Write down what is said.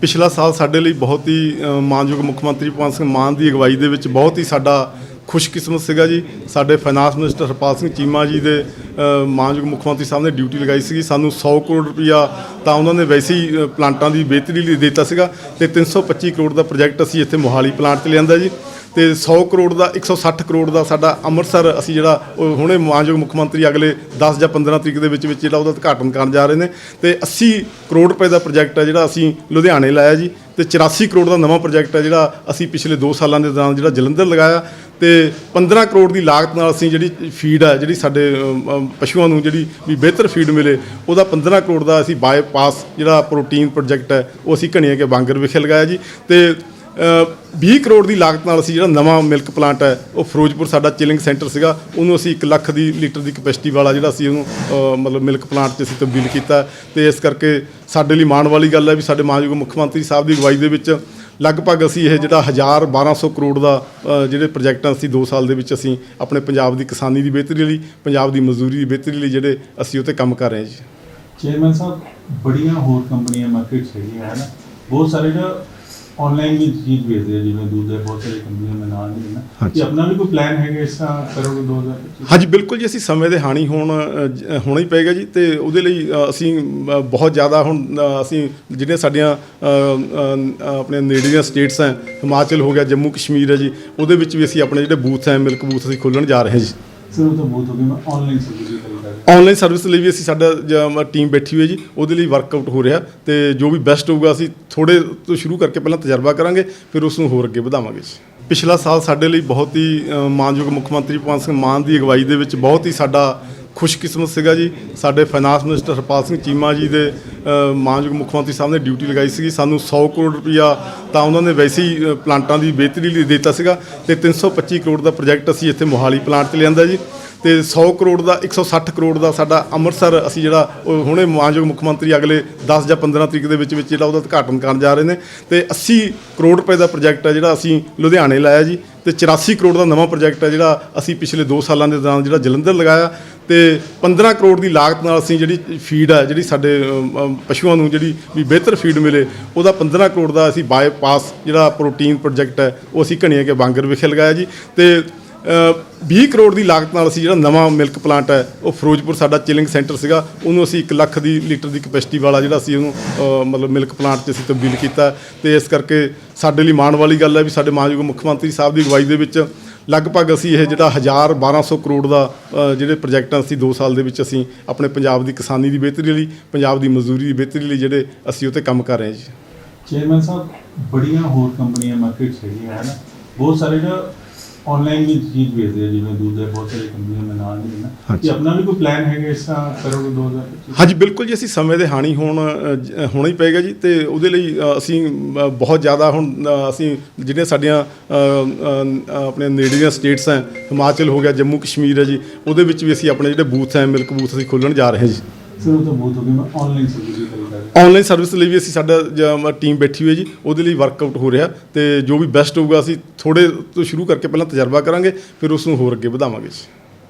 ਪਿਛਲਾ ਸਾਲ ਸਾਡੇ ਲਈ ਬਹੁਤ ਹੀ ਮਾਨਯੋਗ ਮੁੱਖ ਮੰਤਰੀ ਭਗਵੰਤ ਸਿੰਘ ਮਾਨ ਦੀ ਅਗਵਾਈ ਦੇ ਵਿੱਚ ਬਹੁਤ ਹੀ ਸਾਡਾ ਖੁਸ਼ਕਿਸਮਤ ਸੀਗਾ ਜੀ। ਸਾਡੇ ਫਾਈਨਾਂਸ ਮਿਨਿਸਟਰ ਹਰਪਾਲ ਸਿੰਘ ਚੀਮਾ ਜੀ ਦੇ ਮਾਨਯੋਗ ਮੁੱਖ ਮੰਤਰੀ ਸਾਹਿਬ ਨੇ ਡਿਊਟੀ ਲਗਾਈ ਸੀਗੀ। ਸਾਨੂੰ 100 ਕਰੋੜ ਰੁਪਇਆ ਤਾਂ ਉਹਨਾਂ ਨੇ ਵੈਸੇ ਹੀ ਪਲਾਂਟਾਂ ਦੀ ਬਿਹਤਰੀ ਲਈ ਦਿੱਤਾ ਸੀਗਾ ਤੇ 325 ਕਰੋੜ ਦਾ ਪ੍ਰੋਜੈਕਟ ਅਸੀਂ ਇੱਥੇ ਮੋਹਾਲੀ ਪਲਾਂਟ 'ਤੇ ਲਿਆਂਦਾ ਜੀ। ਤੇ 100 ਕਰੋੜ ਦਾ 160 ਕਰੋੜ ਦਾ ਸਾਡਾ ਅੰਮ੍ਰਿਤਸਰ ਅਸੀਂ ਜਿਹੜਾ, ਉਹ ਹੁਣੇ ਮਾਨਯੋਗ ਮੁੱਖ ਮੰਤਰੀ ਅਗਲੇ 10 ਜਾਂ 15 ਤਰੀਕ ਦੇ ਵਿੱਚ ਵਿੱਚ ਜਿਹੜਾ ਉਹਦਾ ਉਦਘਾਟਨ ਕਰਨ ਜਾ ਰਹੇ ਨੇ ਤੇ 80 ਕਰੋੜ ਰੁਪਏ ਦਾ ਪ੍ਰੋਜੈਕਟ ਹੈ ਜਿਹੜਾ ਅਸੀਂ ਲੁਧਿਆਣੇ ਲਾਇਆ ਜੀ ਤੇ 84 ਕਰੋੜ ਦਾ ਨਵਾਂ ਪ੍ਰੋਜੈਕਟ ਹੈ ਜਿਹੜਾ ਅਸੀਂ ਪਿਛਲੇ 2 ਸਾਲਾਂ ਦੇ ਦੌਰਾਨ ਜਿਹੜਾ ਜਲੰਧਰ ਲਗਾਇਆ ਤੇ 15 ਕਰੋੜ ਦੀ ਲਾਗਤ ਨਾਲ ਅਸੀਂ ਜਿਹੜੀ ਫੀਡ ਹੈ, ਜਿਹੜੀ ਸਾਡੇ ਪਸ਼ੂਆਂ ਨੂੰ ਜਿਹੜੀ ਵੀ ਬਿਹਤਰ ਫੀਡ ਮਿਲੇ, ਉਹਦਾ 15 ਕਰੋੜ ਦਾ ਅਸੀਂ ਬਾਈਪਾਸ ਜਿਹੜਾ ਪ੍ਰੋਟੀਨ ਪ੍ਰੋਜੈਕਟ ਹੈ, ਉਹ ਅਸੀਂ ਘਣੀਆਂ ਕੇ ਬਾਂਗਰ ਵਿਖੇ ਲਗਾਇਆ ਜੀ ਤੇ 20 ਕਰੋੜ ਦੀ ਲਾਗਤ ਨਾਲ ਅਸੀਂ ਜਿਹੜਾ ਨਵਾਂ ਮਿਲਕ ਪਲਾਂਟ ਹੈ, ਉਹ ਫਿਰੋਜ਼ਪੁਰ ਸਾਡਾ ਚਿਲਿੰਗ ਸੈਂਟਰ ਸੀਗਾ। ਉਹਨੂੰ ਅਸੀਂ 1 ਲੱਖ ਦੀ ਲੀਟਰ ਦੀ ਕਪੈਸਿਟੀ ਵਾਲਾ ਜਿਹੜਾ ਅਸੀਂ ਉਹਨੂੰ ਮਤਲਬ ਮਿਲਕ ਪਲਾਂਟ 'ਚ ਅਸੀਂ ਤਬਦੀਲ ਕੀਤਾ ਤੇ ਇਸ ਕਰਕੇ ਸਾਡੇ ਲਈ ਮਾਣ ਵਾਲੀ ਗੱਲ ਹੈ ਵੀ ਸਾਡੇ ਮਾਨਯੋਗ ਮੁੱਖ ਮੰਤਰੀ ਸਾਹਿਬ ਦੀ ਅਗਵਾਈ ਦੇ ਵਿੱਚ ਲਗਭਗ ਅਸੀਂ ਇਹ ਜਿਹੜਾ 1000 1200 ਕਰੋੜ ਦਾ ਜਿਹੜੇ ਪ੍ਰੋਜੈਕਟਾਂ ਅਸੀਂ 2 ਸਾਲ ਦੇ ਵਿੱਚ ਅਸੀਂ ਆਪਣੇ ਪੰਜਾਬ ਦੀ ਕਿਸਾਨੀ ਦੀ ਬਿਹਤਰੀ ਲਈ, ਪੰਜਾਬ ਦੀ ਮਜ਼ਦੂਰੀ ਦੀ ਬਿਹਤਰੀ ਲਈ ਜਿਹੜੇ ਅਸੀਂ ਉਹ 'ਤੇ ਕੰਮ ਕਰ ਰਹੇ ਹਾਂ ਜੀ। ਚੇਅਰਮੈਨ ਸਾਹਿਬ, ਬੜੀਆਂ ਹੋਰ ਕੰਪਨੀਆਂ ਮਾਰਕੀਟ 'ਚ ਹੈਗੀਆਂ, ਹਨ? ਬਹੁਤ ਸਾਰੇ ਜੋ ਆਨਲਾਈਨ ਵੀ ਚੀਜ਼ ਵੇਚਦੇ ਆ ਜਿਵੇਂ ਦੁੱਧ ਬਹੁਤ ਸਾਰੀ ਕੰਪਨੀਆਂ ਮੈਂ ਨਾਮ ਨਹੀਂ ਹਾਂਜੀ। ਕਿ ਆਪਣਾ ਵੀ ਕੋਈ ਪਲਾਨ ਹੈਗਾ ਇਸ ਤਰ੍ਹਾਂ ਕਰੋਗੇ 2025 ਹਾਂਜੀ ਬਿਲਕੁਲ ਜੀ ਅਸੀਂ ਸਮੇਂ ਦੇ ਹਾਣੀ ਹੋਣ ਹੋਣਾ ਹੀ ਪਏਗਾ ਜੀ ਤੇ ਉਹਦੇ ਲਈ ਅਸੀਂ ਬਹੁਤ ਜ਼ਿਆਦਾ ਹੁਣ ਅਸੀਂ ਜਿਹੜੀਆਂ ਸਾਡੀਆਂ ਆਪਣੇ ਨੇੜੀਆਂ ਸਟੇਟਸ ਹੈ ਹਿਮਾਚਲ ਹੋ ਗਿਆ ਜੰਮੂ ਕਸ਼ਮੀਰ ਹੈ ਜੀ ਉਹਦੇ ਵਿੱਚ ਵੀ ਅਸੀਂ ਆਪਣੇ ਜਿਹੜੇ ਬੂਥ ਹੈ ਮਿਲਕ ਬੂਥ ਅਸੀਂ ਖੋਲਣ ਜਾ ਰਹੇ ਹਾਂ ਜੀ। ਸਰ ਉਹ ਤਾਂ ਬਹੁਤ ਹੋ ਗਿਆ ਮੈਂ ਆਨਲਾਈਨ ਦੀ ਰਿਹਾ ਆਨਲਾਈਨ ਸਰਵਿਸ ਲਈ ਵੀ ਅਸੀਂ ਸਾਡਾ ਟੀਮ ਬੈਠੀ ਹੋਈ ਹੈ ਜੀ, ਉਹਦੇ ਲਈ ਵਰਕਆਊਟ ਹੋ ਰਿਹਾ ਤੇ ਜੋ ਵੀ ਬੈਸਟ ਹੋਊਗਾ ਅਸੀਂ ਥੋੜੇ ਤੋਂ ਸ਼ੁਰੂ ਕਰਕੇ ਪਹਿਲਾਂ ਤਜਰਬਾ ਕਰਾਂਗੇ, ਫਿਰ ਉਸ ਨੂੰ ਹੋਰ ਅੱਗੇ ਵਧਾਵਾਂਗੇ ਜੀ। ਪਿਛਲਾ ਸਾਲ ਸਾਡੇ ਲਈ ਬਹੁਤ ਹੀ ਮਾਨਯੋਗ ਮੁੱਖ ਮੰਤਰੀ ਭਗਵੰਤ ਸਿੰਘ ਮਾਨ ਦੀ ਅਗਵਾਈ ਦੇ ਵਿੱਚ ਬਹੁਤ ਹੀ ਸਾਡਾ ਖੁਸ਼ਕਿਸਮਤ ਸੀਗਾ ਜੀ। ਸਾਡੇ ਫਾਈਨਾਂਸ ਮਿਨਿਸਟਰ ਹਰਪਾਲ ਸਿੰਘ ਚੀਮਾ ਜੀ ਦੇ ਮਾਨਯੋਗ ਮੁੱਖ ਮੰਤਰੀ ਸਾਹਿਬ ਨੇ ਡਿਊਟੀ ਲਗਾਈ ਸੀਗੀ। ਸਾਨੂੰ 100 ਕਰੋੜ ਰੁਪਇਆ ਤਾਂ ਉਹਨਾਂ ਨੇ ਵੈਸੇ ਹੀ ਪਲਾਂਟਾਂ ਦੀ ਬਿਹਤਰੀ ਲਈ ਦਿੱਤਾ ਸੀਗਾ ਤੇ 325 ਕਰੋੜ ਦਾ ਪ੍ਰੋਜੈਕਟ ਅਸੀਂ ਇੱਥੇ ਮੋਹਾਲੀ ਪਲਾਂਟ 'ਚ ਲਿਆਂਦਾ ਜੀ। ਤੇ 100 ਕਰੋੜ ਦਾ 160 ਕਰੋੜ ਦਾ ਸਾਡਾ ਅੰਮ੍ਰਿਤਸਰ, ਅਸੀਂ ਜਿਹੜਾ, ਉਹ ਹੁਣੇ ਮਾਨਯੋਗ ਮੁੱਖ ਮੰਤਰੀ ਅਗਲੇ 10 ਜਾਂ 15 ਤਰੀਕ ਦੇ ਵਿੱਚ ਵਿੱਚ ਜਿਹੜਾ ਉਹਦਾ ਉਦਘਾਟਨ ਕਰਨ ਜਾ ਰਹੇ ਨੇ। ਤੇ 80 ਕਰੋੜ ਰੁਪਏ ਦਾ ਪ੍ਰੋਜੈਕਟ ਹੈ ਜਿਹੜਾ ਅਸੀਂ ਲੁਧਿਆਣੇ ਲਾਇਆ ਜੀ। ਤੇ 84 ਕਰੋੜ ਦਾ ਨਵਾਂ ਪ੍ਰੋਜੈਕਟ ਹੈ ਜਿਹੜਾ ਅਸੀਂ ਪਿਛਲੇ 2 ਸਾਲਾਂ ਦੇ ਦੌਰਾਨ ਜਿਹੜਾ ਜਲੰਧਰ ਲਗਾਇਆ। ਤੇ 15 ਕਰੋੜ ਦੀ ਲਾਗਤ ਨਾਲ ਅਸੀਂ ਜਿਹੜੀ ਫੀਡ ਹੈ, ਜਿਹੜੀ ਸਾਡੇ ਪਸ਼ੂਆਂ ਨੂੰ ਜਿਹੜੀ ਵੀ ਬਿਹਤਰ ਫੀਡ ਮਿਲੇ, ਉਹਦਾ 15 ਕਰੋੜ ਦਾ ਅਸੀਂ ਬਾਈਪਾਸ ਜਿਹੜਾ ਪ੍ਰੋਟੀਨ ਪ੍ਰੋਜੈਕਟ ਹੈ, ਉਹ ਅਸੀਂ ਘਣੀਆਂ ਕੇ ਬਾਂਗਰ ਵਿਖੇ ਲਗਾਇਆ ਜੀ। ਤੇ 20 ਕਰੋੜ ਦੀ ਲਾਗਤ ਨਾਲ ਅਸੀਂ ਜਿਹੜਾ ਨਵਾਂ ਮਿਲਕ ਪਲਾਂਟ ਹੈ ਉਹ ਫਿਰੋਜ਼ਪੁਰ ਸਾਡਾ ਚਿਲਿੰਗ ਸੈਂਟਰ ਸੀਗਾ। ਉਹਨੂੰ ਅਸੀਂ 1 ਲੱਖ ਦੀ ਲੀਟਰ ਦੀ ਕਪੈਸਿਟੀ ਵਾਲਾ ਜਿਹੜਾ ਅਸੀਂ ਉਹਨੂੰ ਮਤਲਬ ਮਿਲਕ ਪਲਾਂਟ 'ਚ ਅਸੀਂ ਤਬਦੀਲ ਕੀਤਾ। ਤੇ ਇਸ ਕਰਕੇ ਸਾਡੇ ਲਈ ਮਾਣ ਵਾਲੀ ਗੱਲ ਹੈ ਵੀ ਸਾਡੇ ਮਾਨਯੋਗ ਮੁੱਖ ਮੰਤਰੀ ਸਾਹਿਬ ਦੀ ਅਗਵਾਈ ਦੇ ਵਿੱਚ ਲਗਭਗ ਅਸੀਂ ਇਹ ਜਿਹੜਾ 1000 1200 ਕਰੋੜ ਦਾ ਅ, ਜਿਹੜੇ ਪ੍ਰੋਜੈਕਟਾਂ ਅਸੀਂ 2 ਸਾਲ ਦੇ ਵਿੱਚ ਅਸੀਂ ਆਪਣੇ ਪੰਜਾਬ ਦੀ ਕਿਸਾਨੀ ਦੀ ਬਿਹਤਰੀ ਲਈ ਪੰਜਾਬ ਦੀ ਮਜ਼ਦੂਰੀ ਦੀ ਬਿਹਤਰੀ ਲਈ ਜਿਹੜੇ ਅਸੀਂ ਉਹ 'ਤੇ ਕੰਮ ਕਰ ਰਹੇ ਹਾਂ ਜੀ। ਚੇਅਰਮੈਨ ਸਾਹਿਬ ਬੜੀਆਂ ਹੋਰ ਕੰਪਨੀਆਂ ਮਾਰਕੀਟ 'ਚ ਹੈਗੀਆਂ ਹਨ। ਬਹੁਤ ਸਾਰੇ ਜੋ ਆਨਲਾਈਨ ਵੀ ਚੀਜ਼ ਵੇਚਦੇ ਆ ਜਿਵੇਂ ਦੁੱਧ ਬਹੁਤ ਸਾਰੀ ਕੰਪਨੀਆਂ ਮੈਂ ਨਾਮ ਨਹੀਂ ਹਾਂਜੀ। ਕਿ ਆਪਣਾ ਵੀ ਕੋਈ ਪਲਾਨ ਹੈਗਾ ਇਸ ਤਰ੍ਹਾਂ ਕਰੋਗੇ 2025 ਹਾਂਜੀ ਬਿਲਕੁਲ ਜੀ ਅਸੀਂ ਸਮੇਂ ਦੇ ਹਾਣੀ ਹੋਣ ਹੋਣਾ ਹੀ ਪਏਗਾ ਜੀ ਤੇ ਉਹਦੇ ਲਈ ਅਸੀਂ ਬਹੁਤ ਜ਼ਿਆਦਾ ਹੁਣ ਅਸੀਂ ਜਿਹੜੀਆਂ ਸਾਡੀਆਂ ਆਪਣੇ ਨੇੜੀਆਂ ਸਟੇਟਸ ਹੈ ਹਿਮਾਚਲ ਹੋ ਗਿਆ ਜੰਮੂ ਕਸ਼ਮੀਰ ਹੈ ਜੀ ਉਹਦੇ ਵਿੱਚ ਵੀ ਅਸੀਂ ਆਪਣੇ ਜਿਹੜੇ ਬੂਥ ਹੈ ਮਿਲਕ ਬੂਥ ਅਸੀਂ ਖੋਲਣ ਜਾ ਰਹੇ ਹਾਂ ਜੀ। ਸਰ ਉਹ ਤਾਂ ਬਹੁਤ ਹੋ ਗਿਆ ਮੈਂ ਆਨਲਾਈਨ ਰਿਹਾ ਆਨਲਾਈਨ ਸਰਵਿਸ ਲਈ ਵੀ ਅਸੀਂ ਸਾਡਾ ਟੀਮ ਬੈਠੀ ਹੋਈ ਹੈ ਜੀ, ਉਹਦੇ ਲਈ ਵਰਕਆਊਟ ਹੋ ਰਿਹਾ ਤੇ ਜੋ ਵੀ ਬੈਸਟ ਹੋਊਗਾ ਅਸੀਂ ਥੋੜੇ ਤੋਂ ਸ਼ੁਰੂ ਕਰਕੇ ਪਹਿਲਾਂ ਤਜਰਬਾ ਕਰਾਂਗੇ, ਫਿਰ ਉਸ ਨੂੰ ਹੋਰ ਅੱਗੇ ਵਧਾਵਾਂਗੇ ਜੀ।